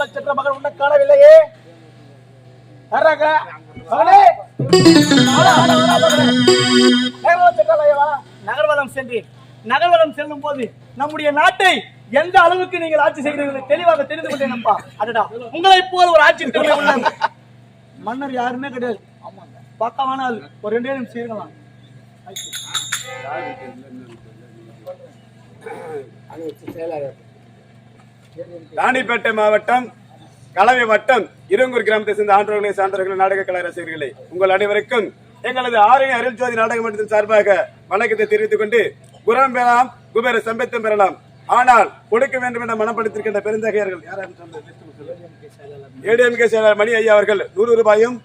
நட்சத்திர மகன் உன்னை காணவில்லையே வர்றாங்க மகனே நகர்வலம் சென்றேன் நகர்வலம் செல்லும் போது நம்முடைய நாட்டை எந்த அளவுக்கு நீங்கள் ஆட்சி செய்கிறீர்கள் தெளிவாக தெரிந்து கொண்டேன் அடடா உங்களை போல ஒரு ஆட்சி மன்னர் யாருமே கிடையாது பக்கமான ஆள் ஒரு ரெண்டே நிமிஷம் இருக்கலாம் ராணிப்பேட்டை மாவட்டம் கலவை வட்டம் இருங்கூர் கிராமத்தை சேர்ந்த ஆண்டவர்களே சான்றவர்களே நாடக கலை ரசிகர்களே உங்கள் அனைவருக்கும் எங்களது ஆரிய அருள் ஜோதி நாடக மன்றத்தின் சார்பாக வணக்கத்தை தெரிவித்துக் கொண்டு குரம் பெறலாம் குபேர சம்பத்தம் பெறலாம். ஆனால் கொடுக்க வேண்டும் என மனப்படுத்திருக்கின்ற பெருந்தகையர்கள் ஏடிஎம்கே செயலாளர் மணி ஐயா அவர்கள் நூறு ரூபாயும்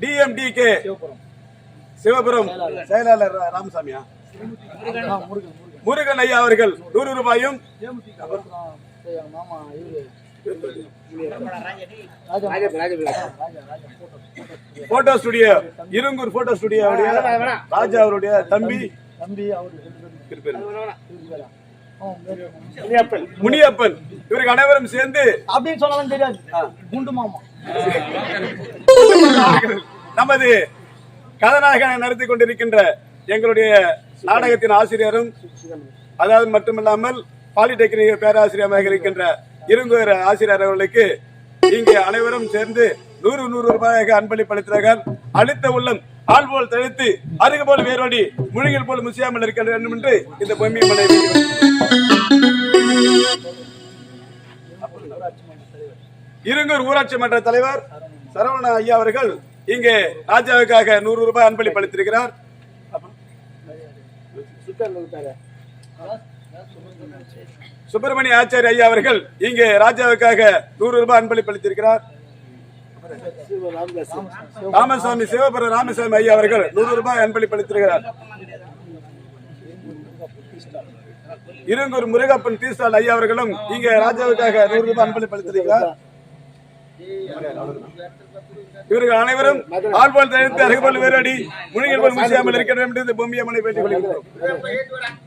டிஎம்டிகே. சிவபுரம். செயலாளர் ராமசாமியா? முருகன். ஐயா அவர்கள் நூறு ரூபாயும். Photo studio Irungur photo studio Raja அவருடைய தம்பி. தம்பி முனியப்பன். இவருக்கு அனைவரும் சேர்ந்து. அப்படின்னு சொன்னாலும் தெரியாது. குண்டு மாமா. நமது கதாநாயகனை நடத்தி கொண்டிருக்கின்ற எங்களுடைய நாடகத்தின் ஆசிரியரும் அதாவது மட்டுமில்லாமல் பாலிடெக்னிக் பேராசிரியராக இருக்கின்ற இருங்கூர் ஆசிரியர் அவர்களுக்கு இங்கே அனைவரும் சேர்ந்து நூறு நூறு ரூபாயாக அன்பளிப்பளித்தார்கள் அழுத்த உள்ளம் ஆள் போல் தழுத்து அருகு போல் வேரோடி முழுகில் போல் முசியாமல் இருக்க வேண்டும் என்று இந்த பொம்மியை படை இருங்கூர் ஊராட்சி மன்ற தலைவர் சரவண ஐயா அவர்கள் இங்கே ராஜாவுக்காக நூறு ரூபாய் அன்பளிப்பளித்திருக்கிறார். சுப்பிரமணிய ஆச்சாரிய ஐயா அவர்கள் இங்கே ராஜாவுக்காக நூறு ரூபாய் அன்பளிப்பளித்திருக்கிறார் ராமசாமி சிவபுரம் ராமசாமி ஐயா அவர்கள் நூறு ரூபாய் அன்பளிப்பளித்திருக்கிறார் இருங்கூர் முருகப்பன் தீசால் ஐயா அவர்களும் இங்கே ராஜாவுக்காக நூறு ரூபாய் அன்பளிப்பளித்திருக்கிறார் இவர்கள் அனைவரும் ஆள்போல் தடுத்து அருகுபோல் வேறாடி முனிகள் முசியாமல் இருக்க வேண்டும் என்று இந்த பொம்மி அம்மனை பேட்டிக் கொள்கிறோம்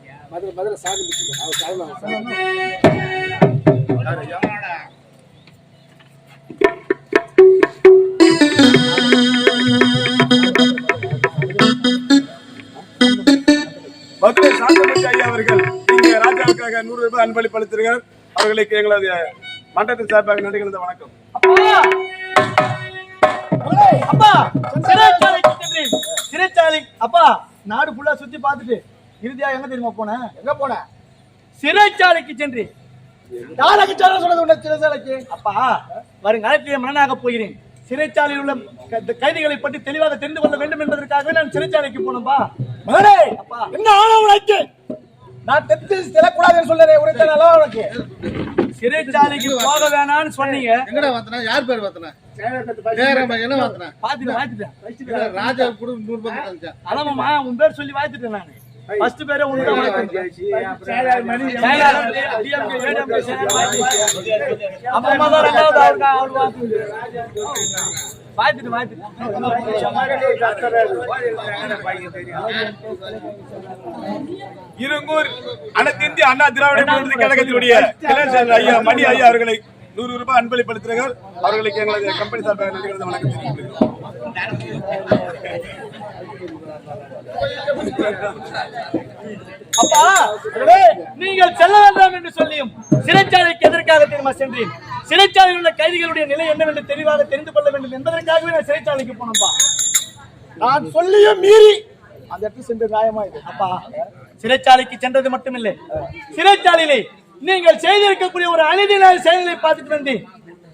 மதுரை சாந்தமூர்த்தி ஐயா அவர்கள் இங்கே ராஜாவுக்காக நூறு ரூபாய் அன்பளிப்பு அளித்திருக்கிறார். அவர்களுக்கு எங்களது மன்றத்தின் சார்பாக நன்றி கலந்த வணக்கம் அப்பா நாடு ஃபுல்லா சுத்தி பார்த்துட்டு இறுதியா எங்க தெரியுமா போனேன் எங்க போன? சிறைச்சாலைக்கு சென்றேன் யாருக்கு சொல்ல சொன்னது உன்னை சிறைச்சாலைக்கு. அப்பா வருங்காலத்திலே மன்னனாக போகிறேன். சிறைச்சாலையில் உள்ள கைதிகளை பற்றி தெளிவாக தெரிந்து கொள்ள வேண்டும் என்பதற்காகவே நான் சிறைச்சாலைக்கு போனப்பா மகனே அப்பா. என்ன ஆனா உனக்கு? நான் தெத்து செல்லக்கூடாதுன்னு உனக்கு நல்லா உனக்கு? சிறைச்சாலைக்கு போக வேணாம்னு சொன்னீங்க. எங்கடா வந்தனா யார் பேர் வாத்துட்டேன் ராஜா கூட நூறு பக்கம் அதாம்மா உன் பேர் சொல்லி வாத்துட்டேன் நானு. ஃபர்ஸ்ட் பேரே தான் ரெண்டாவது? அவர் வாத்துட்டு வாத்துட்டு இருங்கூர் அனைத்து இந்திய அண்ணா திராவிட முன்னேற்ற கழகத்தினுடைய ஐயா மணி ஐயா அவர்களை நூறு ரூபாய் அன்பளிப்படுத்துகிறார் அவர்களுக்கு எங்களது கம்பெனி சார்பாக நன்றி கலந்த வணக்கம் தெரிவித்துக் கொள்கிறோம். அப்பா நீங்கள் செல்ல வேண்டாம் என்று சொல்லியும் சிறைச்சாலைக்கு எதற்காக தெரியுமா சென்றேன் சிறைச்சாலையில் உள்ள கைதிகளுடைய நிலை என்னவென்று தெளிவாக தெரிந்து கொள்ள வேண்டும் என்பதற்காகவே நான் சிறைச்சாலைக்கு போனப்பா நான் சொல்லியும் மீறி அந்த இடத்துல சென்று நியாயமா அப்பா. சிறைச்சாலைக்கு சென்றது மட்டுமில்லை. சிறைச்சாலையிலே நீங்கள் செய்திருக்கக்கூடிய ஒரு அநீதியான செயலை பார்த்துட்டு வந்தேன்.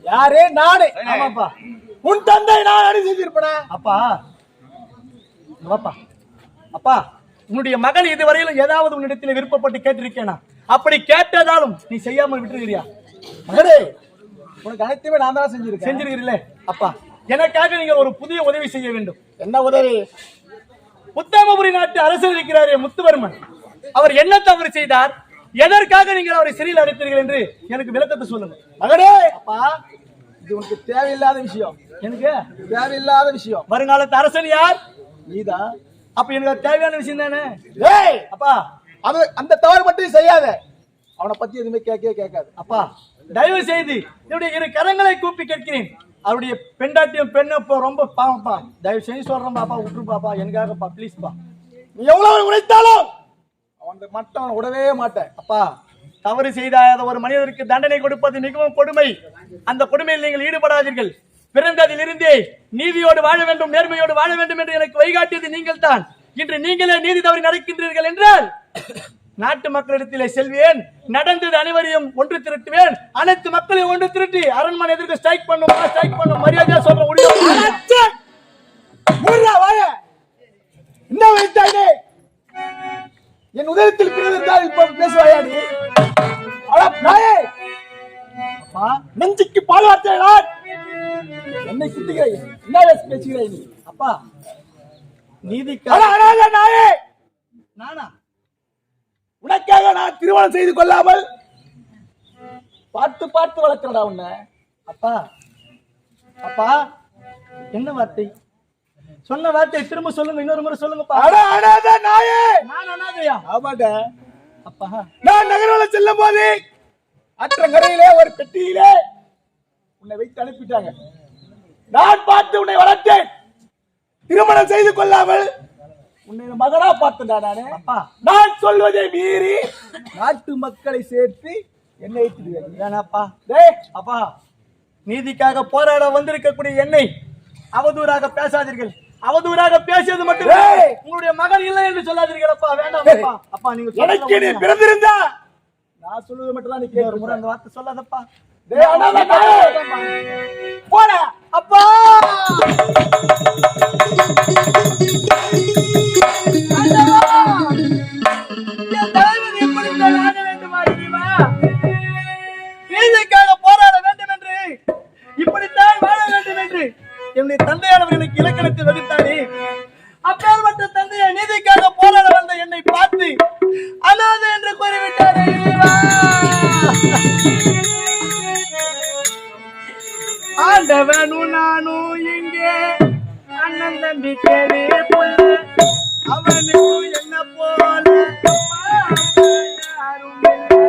யாரே நானே ஆமாப்பா. உன் தந்தை நான் அணி செஞ்சிருப்பனா அப்பா. இங்க வாப்பா. அப்பா உன்னுடைய மகன் இதுவரையிலும் ஏதாவது உன்னிடத்தில் விருப்பப்பட்டு கேட்டிருக்கேனா? அப்படி கேட்டதாலும் நீ செய்யாமல் விட்டுருக்கிறியா? மகனே உனக்கு அனைத்துமே நான் தான் செஞ்சிருக்கேன். செஞ்சிருக்கிறீர்களே. அப்பா. எனக்காக நீங்கள் ஒரு புதிய உதவி செய்ய வேண்டும். என்ன உதவி? உத்தமபுரி நாட்டு அரசர் இருக்கிறாரே முத்துவர்மன். அவர் என்ன தவறு செய்தார்? எதற்காக நீங்கள் அவரை சிறையில் அடைத்தீர்கள் என்று எனக்கு விளக்கத்தை சொல்லுங்க மகனே! அப்பா இது உனக்கு தேவையில்லாத விஷயம். எனக்கு? தேவையில்லாத விஷயம். வருங்காலத்து அரசன் யார்? நீதான் அப்ப எனக்கு தேவையான விஷயம் தானே? ஏய் அப்பா. அது அந்த தவறு மட்டும் செய்யாத. அவனை பத்தி எதுவுமே கேட்கவே கேட்காது. அப்பா. தயவு செய்து என்னுடைய இரு கரங்களை கூப்பி கேட்கிறேன். அவருடைய பெண்டாட்டியும் பெண்ணு இப்போ ரொம்ப பாவம்ப்பா தயவு செய்து சொல்றேன் பாப்பா விட்டுரு பாப்பா. எனக்காகப்பா ப்ளீஸ்ப்பா நீ எவ்வளவு உழைத்தாலும் அவன் மட்டும் அவனை விடவே மாட்டேன். அப்பா தவறு செய்தாத ஒரு மனிதருக்கு தண்டனை கொடுப்பது மிகவும் கொடுமை. அந்த கொடுமையில் நீங்கள் ஈடுபடாதீர்கள். பிறந்ததிலிருந்தே நீதியோடு வாழ வேண்டும் நேர்மையோடு வாழ வேண்டும் என்று எனக்கு வழிகாட்டியது நீங்கள் தான் இன்று நீங்களே நீதி தவறி நடக்கின்றீர்கள் என்றால் நாட்டு மக்களிடத்திலே செல்வேன். நடந்தது அனைவரையும் ஒன்று திரட்டுவேன். அனைத்து மக்களையும் ஒன்று திரட்டி அரண்மனை எதிர்க்க ஸ்ட்ரைக் பண்ணும் ஸ்ட்ரைக் பண்ணும் மரியாதையா சொல்ற முடியும்? என்ன வைத்தானே என் உதயத்தில் பிறந்தால் இப்ப பேசுவாயாடி நாயே! அப்பா நெஞ்சுக்கு பால் வார்த்தை நான்! என்னை சுட்டுகிறாய்? என்ன பேசி பேசுகிறாய் நீ? அப்பா நீதிக்காக நாயே! நானா? உனக்காக நான் திருமணம் செய்து கொள்ளாமல் பார்த்து பார்த்து வளர்க்கிறடா உன்னை. அப்பா அப்பா என்ன வார்த்தை? சொன்ன வார்த்தை திரும்ப சொல்லுங்க இன்னொரு முறை அடாத நாயே! நான் அனாதையா? அப்பா. நான் நகர்வலம் செல்லும் போது அற்றங்கரையிலே ஒரு பெட்டியிலே உன்னை வைத்து அனுப்பிட்டாங்க. நான் பார்த்து உன்னை வளர்த்தேன். திருமணம் செய்து கொள்ளாமல் உன்னை மகனா பார்த்தேன்டா நானு. அப்பா. நான் சொல்வதை மீறி நாட்டு மக்களை சேர்த்து என்னை வேணாப்பா டேய் அப்பா நீதிக்காக போராட வந்திருக்கக்கூடிய என்னை அவதூறாக பேசாதீர்கள். அவதூறாக பேசியது மட்டும்! உங்களுடைய மகன் இல்லை என்று சொல்லாதீர்கள் அப்பா வேண்டாம்! அப்பா. அப்பா நீங்க எனக்கு நீ பிறந்திருந்தா? நான் சொல்வது மட்டும் தான் நீ ஒரு முறை அந்த வார்த்தை சொல்லாதப்பா. போடா அப்பா. என்னுடைய தந்தையானவர் எனக்கு இலக்கணத்தை வகுத்தாரே அப்பேற்பட்ட தந்தையை நீதிக்காக போராட வந்த என்னை பார்த்து அனாதை என்று கூறிவிட்டாரே. ஆண்டவனும் நானும் இங்கே அண்ணன் தம்பி கேள்வி அவனுக்கும் என்ன போல? யாரும் இல்லை.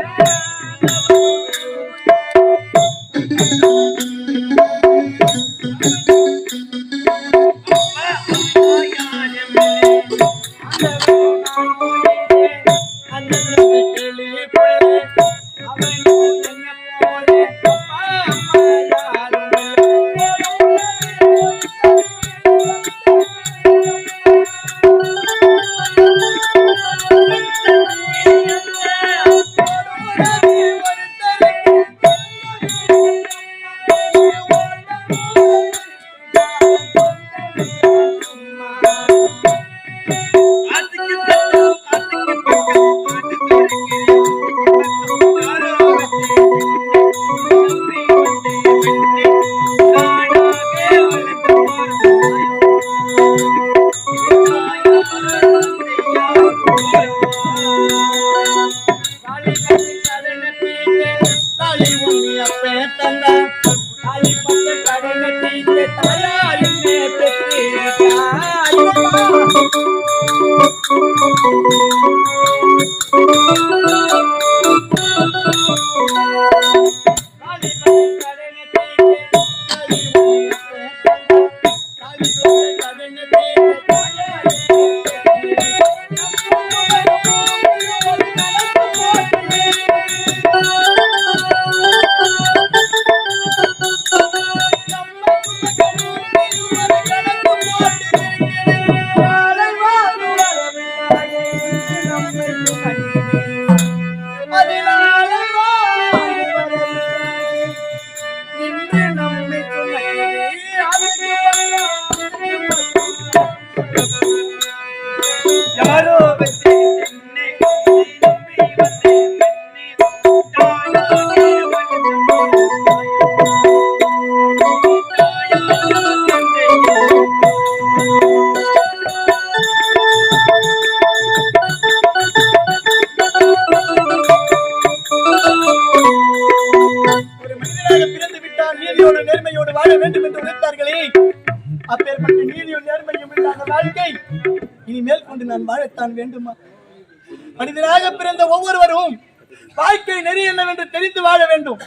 அறிந்து வாழ வேண்டும்.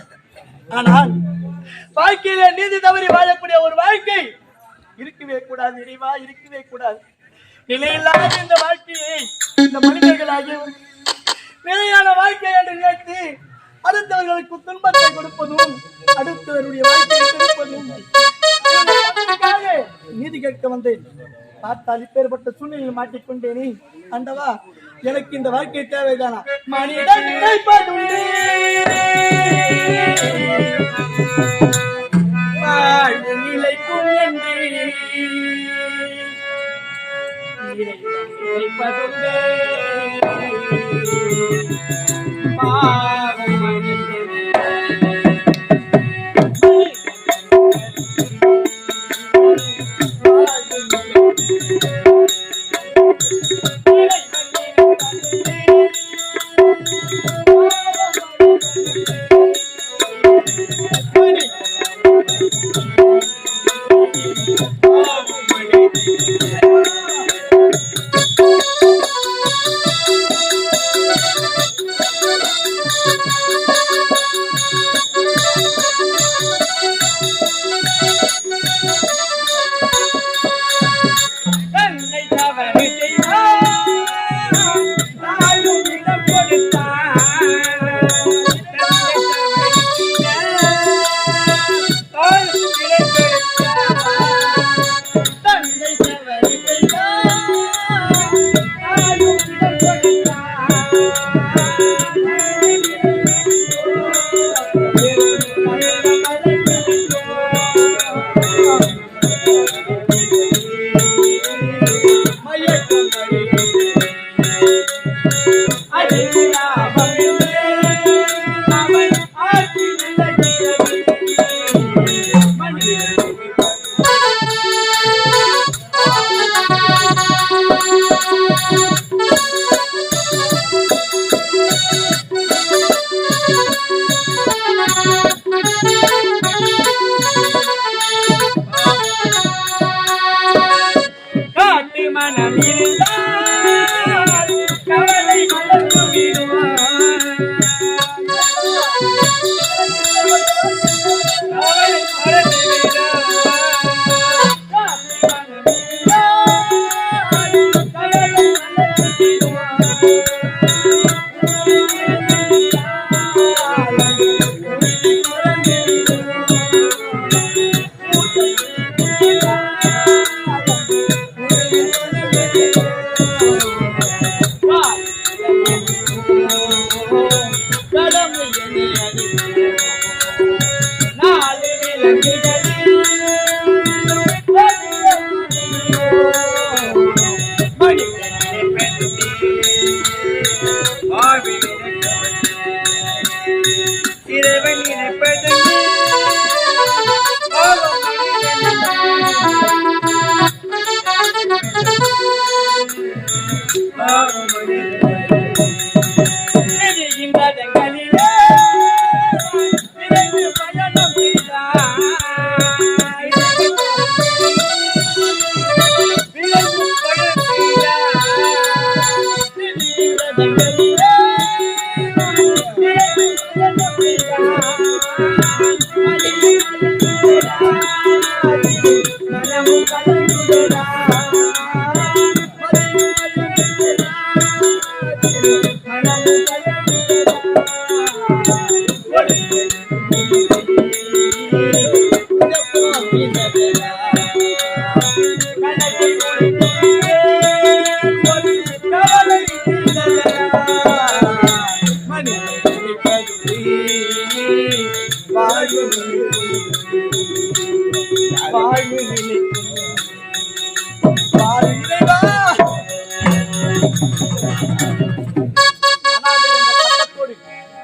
ஆனால் வாழ்க்கையிலே நீதி தவறி வாழக்கூடிய ஒரு வாழ்க்கை இருக்கவே கூடாது இறைவா இருக்கவே கூடாது. நிலையில்லாத இந்த வாழ்க்கையை இந்த மனிதர்களாகிய நிலையான வாழ்க்கை என்று நினைத்து அடுத்தவர்களுக்கு துன்பத்தை கொடுப்பதும் அடுத்தவருடைய வாழ்க்கையை கொடுப்பதும். நீதி கேட்க வந்தேன். பார்த்தால் இப்பேற்பட்ட சூழ்நிலையில் மாட்டிக்கொண்டேனே. அண்டவா எனக்கு இந்த வாழ்க்கை தேவைதானா? மனிதன் வாழ்வு நிலைக்கும் என்றே.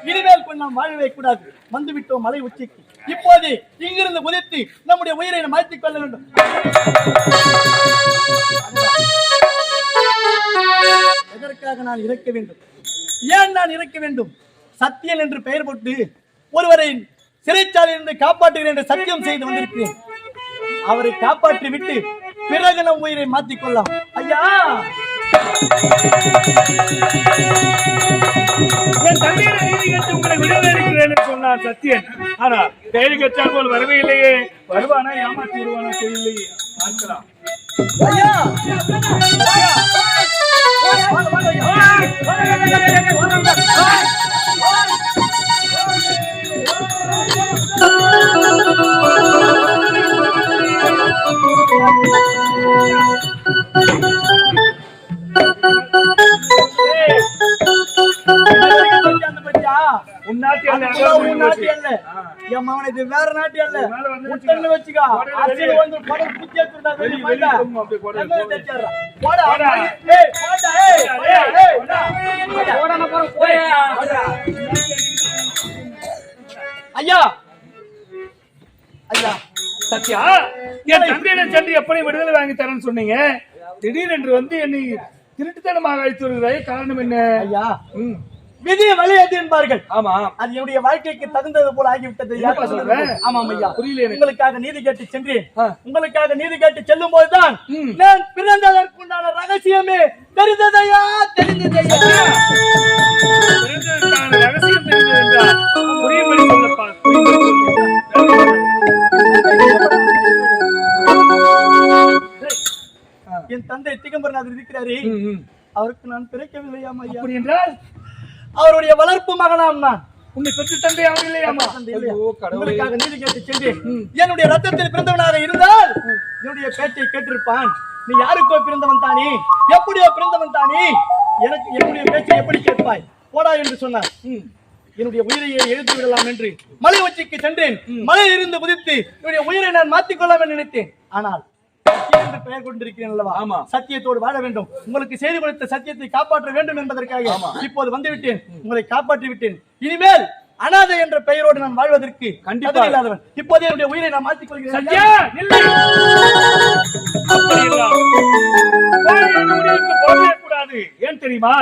இனிமேல் நாம் வாழவே கூடாது. வந்துவிட்டோம் மலை உச்சிக்கு. இப்போது இங்கிருந்து குதித்து நம்முடைய உயிரை நாம் மாற்றிக் கொள்ள வேண்டும். எதற்காக நான் இறக்க வேண்டும்? ஏன் நான் இறக்க வேண்டும்? சத்தியன் என்று பெயர் போட்டு ஒருவரை சிறைச்சாலையிலிருந்து காப்பாற்றுகிறேன் என்று சத்தியம் செய்து வந்திருக்கிறேன். அவரை காப்பாற்றி விட்டு பிறகு நம் உயிரை மாற்றிக் கொள்ளலாம் ஐயா என் தந்தையிட நீதி கேட்டு உங்களை விடுதலை அளிக்கிறேன் என்று சொன்னார் சத்தியன் ஆனா தேடி கற்றால் போல் வரவே இல்லையே வருவானா ஏமாத்தி விடுவானா தெரியலையே பார்க்கலாம் ஐயா ஐயா! நாட்டு அல்ல. என் மகனே, இது வேற நாட்டு அல்ல. முட்டன்னு வச்சுக்கோ. அரசியல். வந்து குத்தி எடுத்துட்டா வெளியே? போடா. போடா. ஏய், போடா, ஏய், போடா. ஐயா. ஐயா. சத்யா என் தந்தையிடம் சென்று எப்படி விடுதலை வாங்கி தரேன்னு சொன்னீங்க? திடீரென்று வந்து என்னை திருட்டுத்தனமாக அழைத்து வருகிறாய் காரணம் என்ன? ஐயா. ம், விதி வழி எது என்பார்கள் ஆமா அது என்னுடைய வாழ்க்கைக்கு தகுந்தது போல ஆகிவிட்டது சொல்ற? ஆமாம் ஐயா புரியல. உங்களுக்காக நீதி கேட்டு சென்றேன். உங்களுக்காக நீதி கேட்டு செல்லும் போதுதான். நான் பிறந்ததற்குண்டான ரகசியமே தெரிந்ததையா தெரிந்ததையா ரகசியம் புரியும்படி சொல்லப்பா. என் தந்தை திகம்பரநாதர் இருக்கிறாரே. அவருக்கு நான் பிறக்கவில்லையாம் ஐயா அப்படி என்றால் அவருடைய வளர்ப்பு மகனாம் நான். உன்னை பெற்று தந்தை அவர் இல்லையாமா. உங்களுக்காக நீதி கேட்டு சென்றேன். என்னுடைய ரத்தத்தில் பிறந்தவனாக இருந்தால் என்னுடைய பேச்சை கேட்டிருப்பான். நீ யாருக்கோ பிறந்தவன் தானே? எப்படியோ பிறந்தவன் தானே? எனக்கு என்னுடைய பேச்சை எப்படி கேட்பாய்? போடா என்று சொன்னார். என்னுடைய உயிரையை எழுத்து விடலாம் என்று மலை உச்சிக்கு சென்றேன். மலையில் இருந்து குதித்து என்னுடைய உயிரை நான் மாற்றிக் கொள்ளலாம் என்று நினைத்தேன். ஆனால் என்று பெயர் கொண்டிருக்கிறேன் அல்லவா? ஆமா. சத்தியத்தோடு வாழ வேண்டும். உங்களுக்கு செய்து கொடுத்த சத்தியத்தை காப்பாற்ற வேண்டும் என்பதற்காக இப்போது வந்து விட்டேன் உங்களை காப்பாற்றி விட்டேன். இனிமேல் அனாதை என்ற பெயரோடு நான் வாழ்வதற்கு கண்டிப்பா. தகுதி இல்லாதவன். இப்போதே என்னுடைய உயிரை நான் மாற்றிக் கொள்கிறேன். ஏன் தெரியுமா?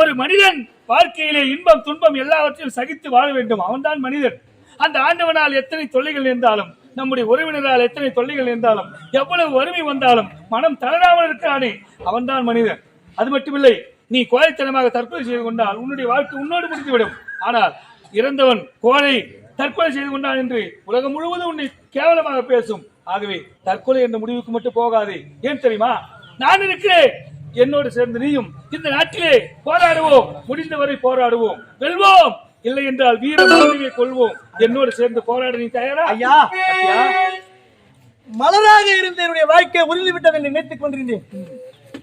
ஒரு மனிதன் வாழ்க்கையிலே இன்பம் துன்பம் எல்லாவற்றையும் சகித்து வாழ வேண்டும். அவன்தான் மனிதன். அந்த ஆண்டவனால் எத்தனை தொல்லைகள் இருந்தாலும் நம்முடைய உறவினரால் எத்தனை தொல்லைகள் இருந்தாலும் எவ்வளவு வறுமை வந்தாலும் மனம் தளராமல் இருக்கிறானே அவன்தான் மனிதன். அது மட்டுமில்லை நீ கோழைத்தனமாக தற்கொலை செய்து கொண்டால் உன்னுடைய வாழ்க்கை உன்னோடு முடிந்துவிடும். ஆனால் இறந்தவன் கோழை தற்கொலை செய்து கொண்டான் என்று உலகம் முழுவதும் உன்னை கேவலமாக பேசும். ஆகவே தற்கொலை என்ற முடிவுக்கு மட்டும் போகாதே. ஏன் தெரியுமா? நான் இருக்கிறேன். என்னோடு சேர்ந்து நீயும் இந்த நாட்டிலே போராடுவோம். முடிந்தவரை போராடுவோம். வெல்வோம். இல்லை என்றால் வீர மரணியை கொள்வோம் என்னோடு சேர்ந்து போராட நீ தயாரா? ஐயா. மலராக இருந்த என்னுடைய வாழ்க்கை உதிர்ந்து விட்டது என்று நினைத்துக் கொண்டிருந்தேன்.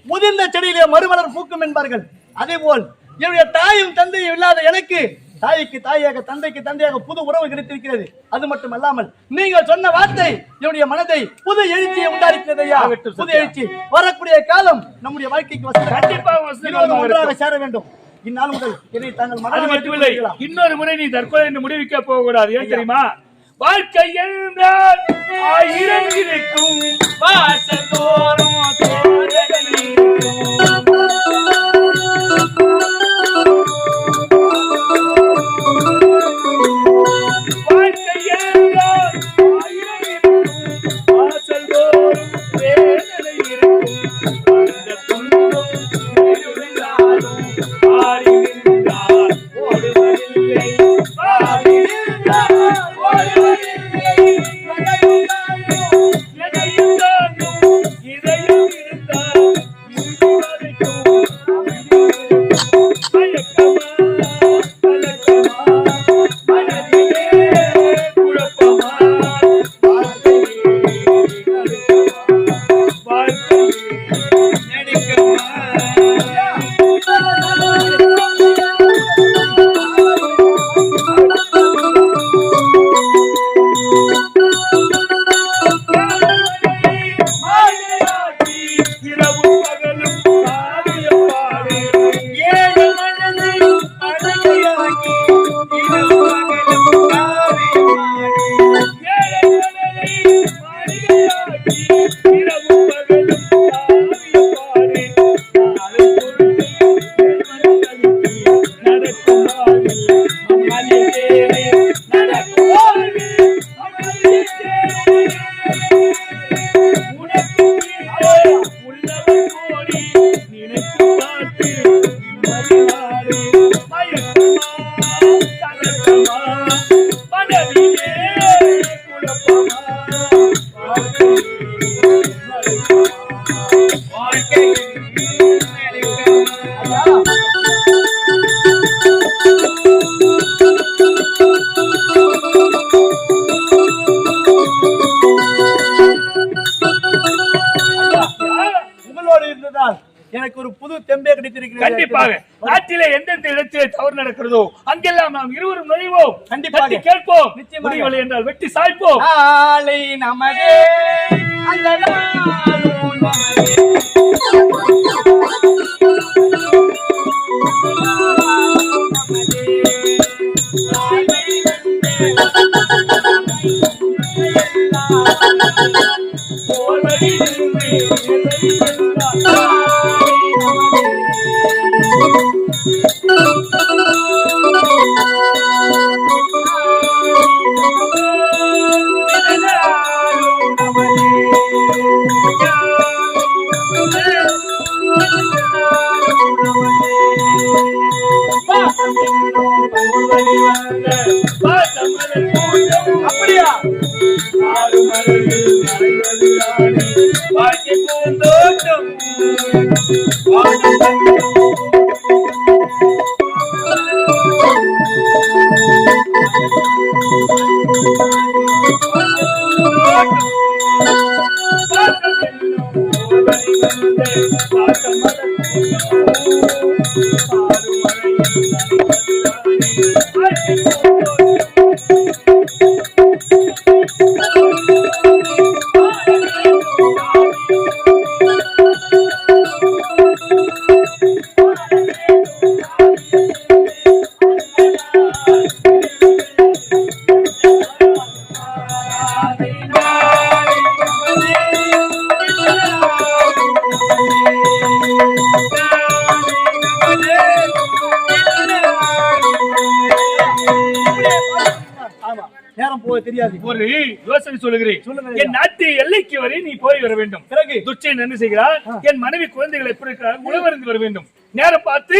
முதிர்ந்த செடியிலே மறுமலர் பூக்கும் என்பார்கள். அதே போல் என்னுடைய தாயும் தந்தையும் இல்லாத எனக்கு தாய்க்கு தாயாக தந்தைக்கு தந்தையாக புது உறவு கிடைத்திருக்கிறது. அது மட்டும் அல்லாமல் நீங்கள் சொன்ன வார்த்தை என்னுடைய மனதை புது எழுச்சியை உண்டாஇருக்கிறது ஐயா. புது. எழுச்சி. வரக்கூடிய காலம் நம்முடைய வாழ்க்கைக்கு கண்டிப்பாக ஒன்றாக. சேர வேண்டும். இந்நாள் முதல் என்னை தாங்கள் அது மட்டுமில்லை? இன்னொரு முறை நீ தற்கொலை என்று முடிவிக்க போக கூடாது ஏன் தெரியுமா வாழ்க்கை என்றால் ஆயிரம் இருக்கும் வாசத்தோறும் தோரணங்கள் இருக்கும். என்றால் வெட்டி சாய்ப்போம். நாளை நமதே. அந்த நாளும் நமதே அப்படியா போக தெரியாது. ஒரு யோசனை சொல்லுகிறேன். என் நாட்டு எல்லைக்கு வரை நீ போய் வர வேண்டும். பிறகு? துச்சன் என்ன செய்கிறார். என் மனைவி குழந்தைகள் எப்படி இருக்கிறார் உணவருந்து வர வேண்டும். நேரம் பார்த்து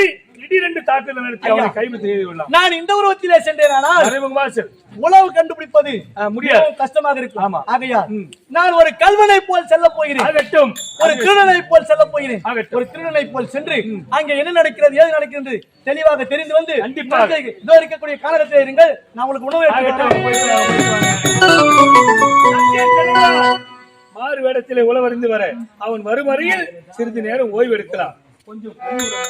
திடீரென்று தாக்குதல் நடத்தி அவனை கைது செய்து நான் இந்த உருவத்திலே செல். உணவு கண்டுபிடிப்பது முடியாது. கஷ்டமாக இருக்கும். ஆமா. ஆகையால் நான் ஒரு கல்வனை போல் செல்ல போகிறேன். ஆகட்டும். ஒரு திருடனை போல் செல்ல போகிறேன். ஒரு திருடனை போல் சென்று அங்க என்ன நடக்கிறது ஏது நடக்கிறது தெளிவாக தெரிந்து வந்து இதோ இருக்கக்கூடிய காலகட்டத்தில் இருங்கள் நான் உங்களுக்கு உணவு. மாறு வேடத்திலே உளவறிந்து வர அவன் வரும் வரையில் சிறிது நேரம் ஓய்வு எடுக்கலாம். கொஞ்சம்